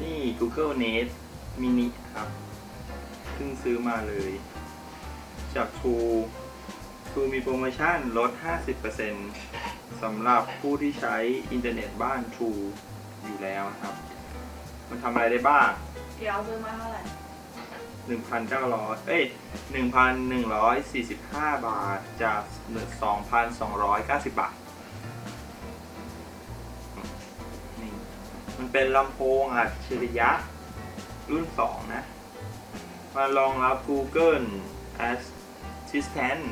นี่ Google Nest Mini ครับเพิ่งซื้อมาเลย จาก True True มีโปรโมชั่นลด 50%สำหรับผู้ที่ใช้อินเทอร์เน็ตบ้าน True อยู่แล้วนะครับ มันทำอะไรได้บ้าง เดี๋ยวซื้อมาเท่าไหร่ 1,900 เอ้ย 1,145 บาทจาก2,290 บาท มันเป็นลำโพงอัจฉริยะ รุ่น 2 นะ มารองรับ Google Assistant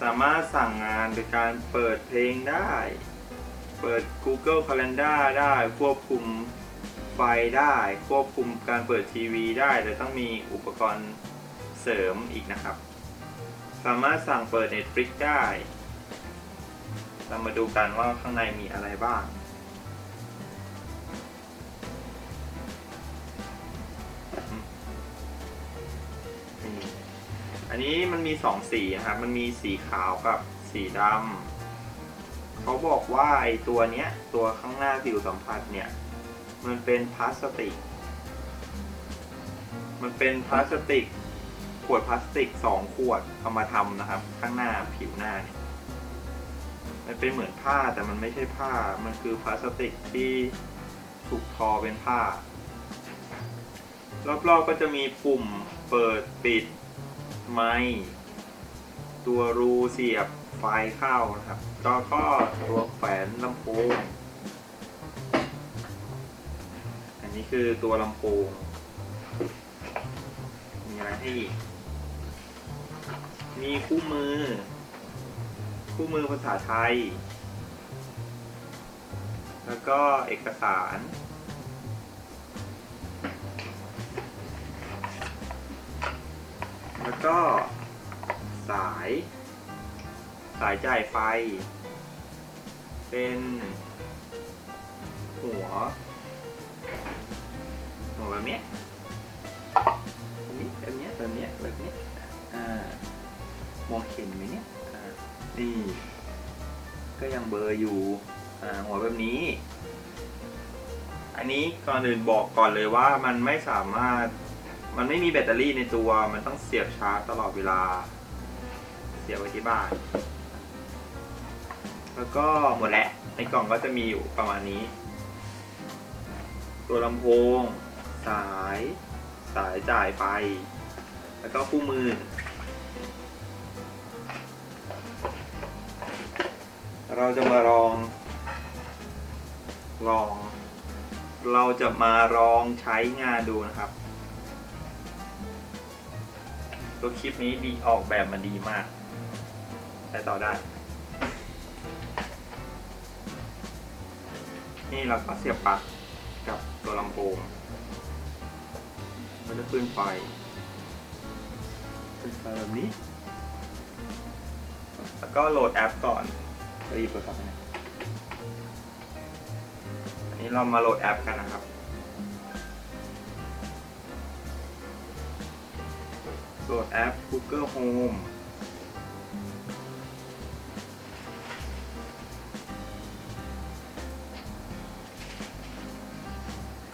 สามารถสั่งงานโดยการเปิดเพลงได้ เปิด Google Calendar ได้ ควบคุมไฟได้ ควบคุมการเปิดทีวีได้ แต่ต้องมีอุปกรณ์เสริมอีกนะครับ สามารถสั่งเปิด Netflix ได้ เรามาดูกันว่าข้างในมีอะไรบ้าง นี้มันมีสองสีนะครับ มันมีสีขาวกับสีดำเขาบอกว่าไอตัวเนี้ย ตัวข้างหน้าผิวสัมผัสเนี่ย มันเป็นพลาสติก มันเป็นพลาสติก ขวดพลาสติกสองขวดเอามาทำนะครับ ข้างหน้าผิวหน้าเนี่ยมันเป็นเหมือนผ้าแต่มันไม่ใช่ผ้า มันคือพลาสติกที่ถูกทอเป็นผ้า รอบๆก็จะมีปุ่มเปิดปิด ไมค์ตัวรูเสียบไฟเข้านะครับแล้วก็ตัวแขวนลำโพง อันนี้คือตัวลำโพง มีอะไรให้อีก มีคู่มือ คู่มือภาษาไทย แล้วก็เอกสาร แล้วก็สาย สายจ่ายไฟ เป็น หัว หัวแบบนี้นี้แบบนี้แบบนี้แบบนี้อ่ามองเห็นไหมเนี่ยนี่ ก็ยังเบอร์อยู่อ่าหัวแบบนี้ อันนี้ก่อนอื่นบอกก่อนเลยว่ามันไม่สามารถ มันไม่มีแบตเตอรี่ในตัว มันต้องเสียบชาร์จตลอดเวลา เสียบไว้ที่บ้าน แล้วก็หมดแล้ว ในกล่องก็จะมีอยู่ประมาณนี้ ตัวลำโพง สาย สายจ่ายไฟ แล้วก็คู่มือ เราจะมาลอง ลอง เราจะมาลองใช้งานดูนะครับ ตัวคลิปนี้ดีออกแบบมาดีมากใช้ต่อได้ นี่เราก็เสียบปลั๊กกับตัวลำโพงมันจะขึ้นไฟขึ้นไฟแบบนี้ แล้วก็โหลดแอปก่อนเราหยิบโทรศัพท์มาอันนี้เรามาโหลดแอปกันนะครับ โหลดแอป Google Home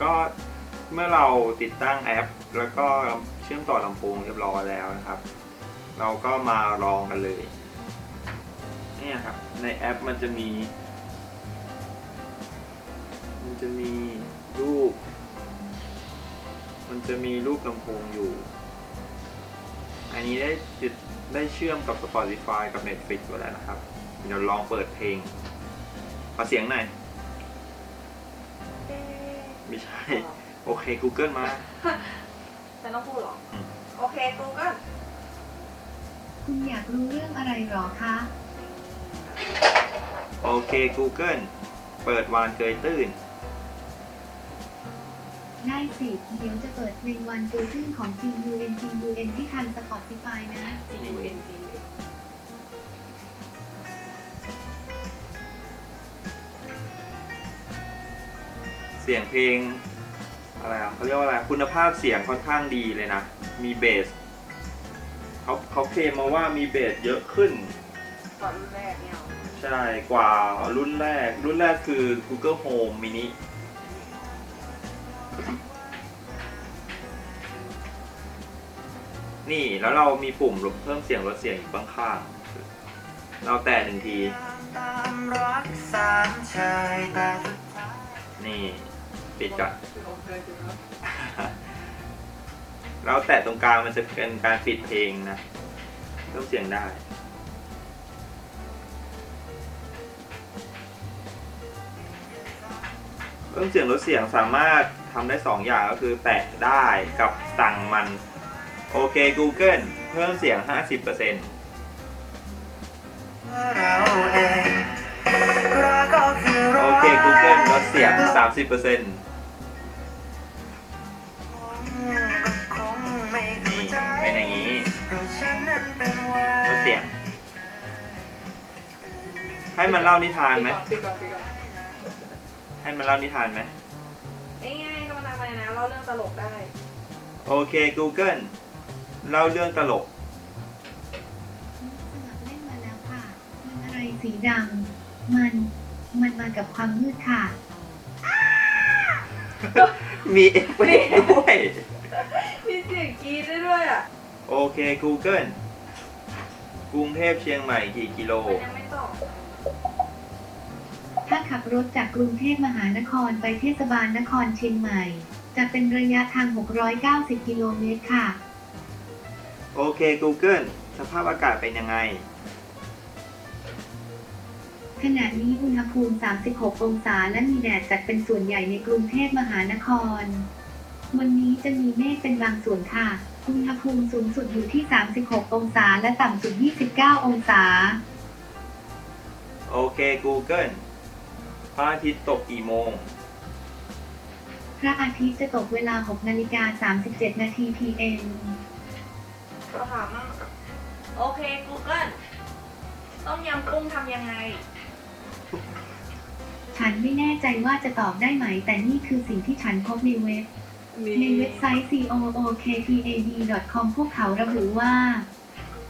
ก็เมื่อเราติดตั้งแอป แล้วก็เชื่อมต่อลำโพงเรียบร้อยแล้วนะครับ เราก็มาลองกันเลยเนี่ยครับ ในแอปมันจะมี มันจะมีรูป มันจะมีรูปลำโพงอยู่ อันนี้ได้ติดได้เชื่อมกับ Spotify กับ Netflix อยู่แล้วนะครับ เดี๋ยวลองเปิดเพลงขอเสียงหน่อยเอ๊ะไม่ใช่ โอเค Google มา ฉันต้องพูดเหรอ อืม โอเค Google คุณอยากรู้เรื่องอะไรหรอคะ โอเค Google เปิดวานเกยตื้น ได้สิ เดี๋ยวจะเปิดเพลงวันเกิดขึ้นของ G U N G U N ที่ทันสปอต i ฟ y นะ G U N G U N เสียงเพลงอะไรอะเขาเรียกว่าอะไรคุณภาพเสียงค่อนข้างดีเลยนะ มีเบสเขาเขาเคลมมาว่ามีเบสเยอะขึ้นก่อนรุ่นแรกเนี่ยเหรอใช่กว่ารุ่นแรก รุ่นแรกคือ Google Home Mini นี่แล้วเรามีปุ่มลดเพิ่มเสียงลดเสียงอีกบ้างข้าง เราแตะหนึ่งที นี่ปิดก่อนเราแตะตรงกลางมันจะเป็นการปิดเพลงนะเพิ่มเสียงได้เพิ่มเสียงลดเสียงสามารถ ทำได้สองอย่างก็คือแตะได้กับสั่งมัน โอเค Google เพิ่มเสียง 50%เราเอรักก็คือรักโอเค Google ลดเสียง 30%นี่เข้าใจเป็นอย่างนี้ลดเสียง ให้มันเล่านิทานไหม ให้มันเล่านิทานไหม นะเล่าเรื่องตลกได้ โอเค Google เล่าเรื่องตลก สมัครเล่นมาแล้วค่ะ มันอะไรสีดำ มัน มันมากับความมืดค่ะ มีเอฟเฟกต์ด้วย มีเสียงกรีดได้ด้วยอะโอเค Google กรุงเทพเชียงใหม่กี่กิโล มันยังไม่ตอบถ้าขับรถจากกรุงเทพมหานครไปเทศบาลนครเชียงใหม่ จะเป็นระยะทาง 690 กิโลเมตรค่ะ โอเค Google สภาพอากาศเป็นยังไง ขณะนี้อุณหภูมิ 36 องศาและมีแดดจัดเป็นส่วนใหญ่ในกรุงเทพมหานคร วันนี้จะมีเมฆเป็นบางส่วนค่ะ อุณหภูมิสูงสุดอยู่ที่ 36 องศาและต่ำสุด 29 องศา โอเค Google พระอาทิตย์ตกกี่โมง พระอาทิตย์จะตกเวลา 6 นาฬิกา 37 นาที PM เราถามมั่งโอเค Google ต้มยำกุ้งทำยังไง ฉันไม่แน่ใจว่าจะตอบได้ไหม แต่นี่คือสิ่งที่ฉันพบในเว็บ ในเว็บไซต์ cookpad.com พวกเขาระบุว่า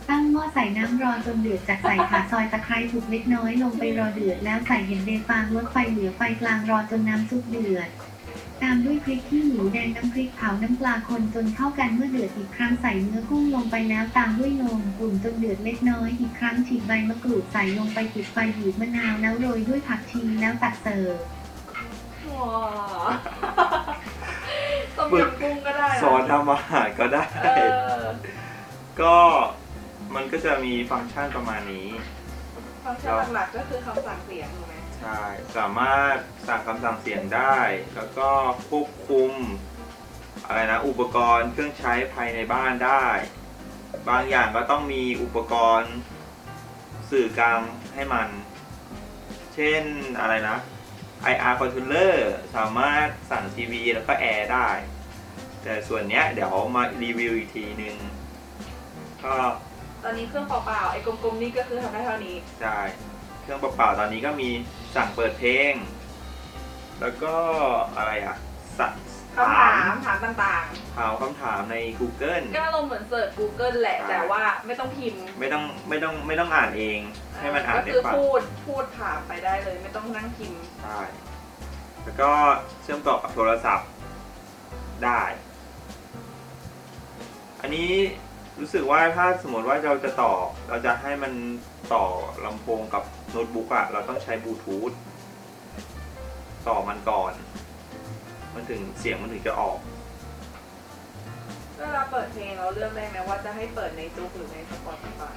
ตั้งหม้อใส่น้ำรอจนเดือดจากใส่ขาซอยตะไคร้ถูกเล็กน้อยลงไปรอเดือดแล้วใส่เห็นเดฟางลดไฟเหลือไฟกลางรอจนน้ำซุปเดือด ตามด้วยพริกขี้หนูแดงน้ำพริกเผาน้ำปลาคนจนเข้ากันเมื่อเดือดอีกครั้งใส่เนื้อกุ้งลงไปแล้วตามด้วยนมอุ่นจนเดือดเล็กน้อยอีกครั้งฉีกใบมะกรูดใส่ลงไปปิดไฟบีบมะนาวแล้วโรยด้วยผักชีแล้วตักเสิร์ฟว้าวต้มยำกุ้งก็ได้ะสอนทำอาหารก็ได้ เออก็มันก็จะมีฟังก์ชันประมาณนี้ ฟังก์ชันหลักๆก็คือคำสั่งเสียงถูกไหม ใช่สามารถสั่งคำสั่งเสียงได้ แล้วก็ควบคุมอะไรนะอุปกรณ์เครื่องใช้ภายในบ้านได้ บางอย่างก็ต้องมีอุปกรณ์สื่อกลางให้มัน เช่นอะไรนะ IR controller สามารถสั่งทีวีแล้วก็แอร์ได้ แต่ส่วนเนี้ยเดี๋ยวมารีวิวอีกทีนึง ก็ตอนนี้เครื่องเปล่าๆไอ้กลมๆนี่ก็คือทำได้เท่านี้ ใช่ เครื่องเปล่าๆตอนนี้ก็มี สั่งเปิดเพลง แล้วก็อะไรอะสัตคำถามถามต่างถามคำถามใน Google ๆ ก็อารมณ์เหมือนเสิร์ช Google แหละใช่แต่ว่าไม่ต้องพิมพ์ไม่ต้องไม่ต้องไม่ต้องอ่านเอง ให้มันอ่านก็ได้คือฟังพูดพูดถามไปได้เลย ไม่ต้องนั่งพิมพ์ ใช่แล้วก็เชื่อมต่อกับโทรศัพท์ได้ อันนี้ รู้สึกว่าถ้าสมมติว่าเราจะต่อ เราจะให้มันต่อลำโพงกับโน้ตบุ๊กอะเราต้องใช้บลูทูธต่อมันก่อน มันถึงเสียงมันถึงจะออก เวลาเปิดเพลงเราเลือกได้ไหมว่าจะให้เปิดในจูกหรือใน Spotify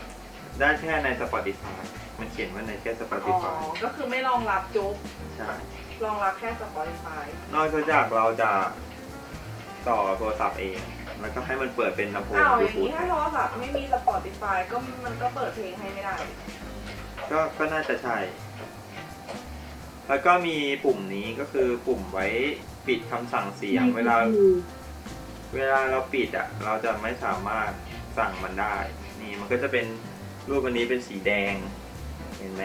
ได้แค่ใน Spotify มันเขียนว่าในแค่ อ๋อ Spotify ก็คือไม่รองรับจุกใช่ รองรับแค่ Spotify นอกจากเราจะต่อโทรศัพท์เอง แล้วก็ให้มันเปิดเป็นลำโพงอ้าวบอลูย่างทูธนี้ถ้าโทรศัพท์ไม่มี Spotify ก็มันก็เปิดเพลงให้ไม่ได้ ก็ก็น่าจะใช่ แล้วก็มีปุ่มนี้ก็คือปุ่มไว้ปิดคำสั่งเสียง เวลาเวลาเราปิดอะ เราจะไม่สามารถสั่งมันได้ นี่มันก็จะเป็นรูปอันนี้เป็นสีแดง เห็นไหม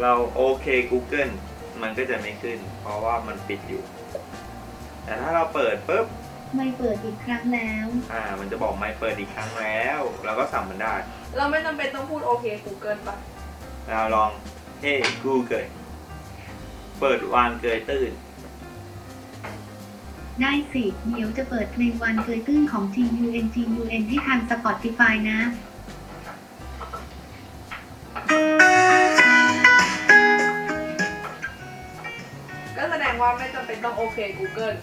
เราโอเค Google มันก็จะไม่ขึ้น เพราะว่ามันปิดอยู่ แต่ถ้าเราเปิดปุ๊บ ไม่เปิดอีกครั้งแล้ว อ่า มันจะบอกไม่เปิดอีกครั้งแล้ว เราก็สั่งมันได้ เราไม่จำเป็นต้องพูดโอเค Google ปะเราลองเฮ้ Google เปิดวานเกยตื้น ได้สิ เดี๋ยวจะเปิดเพลงวันเกยตื้นของ T U N T U N ให้ทาง Spotify นะ ก็แสดงว่าไม่จำเป็นต้องโอเค Google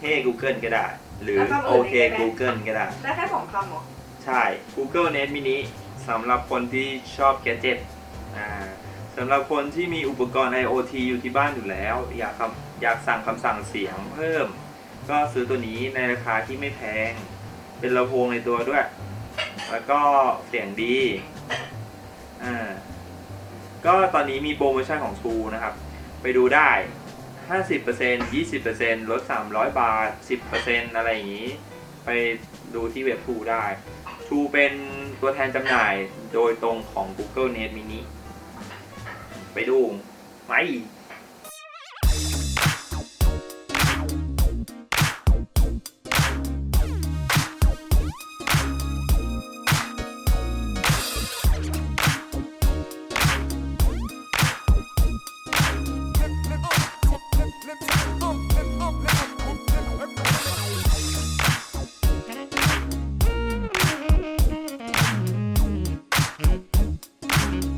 เฮ้ Google ก็ได้ หรือแล้วคำอื่นโอเคได้ไหม Google ก็ได้ ได้แค่สองคำเหรอใช่ Google Net Mini สำหรับคนที่ชอบแกจิตอ่าสำหรับคนที่มีอุปกรณ์ IoT อยู่ที่บ้านอยู่แล้ว อยากคำอยากสั่งคำสั่งเสียงเพิ่ม ก็ซื้อตัวนี้ในราคาที่ไม่แพง เป็นลำโพงในตัวด้วย แล้วก็เสียงดี อ่า ก็ตอนนี้มีโปรโมชั่นของ True นะครับ ไปดูได้ 50% 20%ลด 300 บาท 10%อะไรอย่างนี้ ไปดูที่เว็บทูได้ทูเป็นตัวแทนจำหน่ายโดยตรงของ Google Nest Mini ไปดูไหม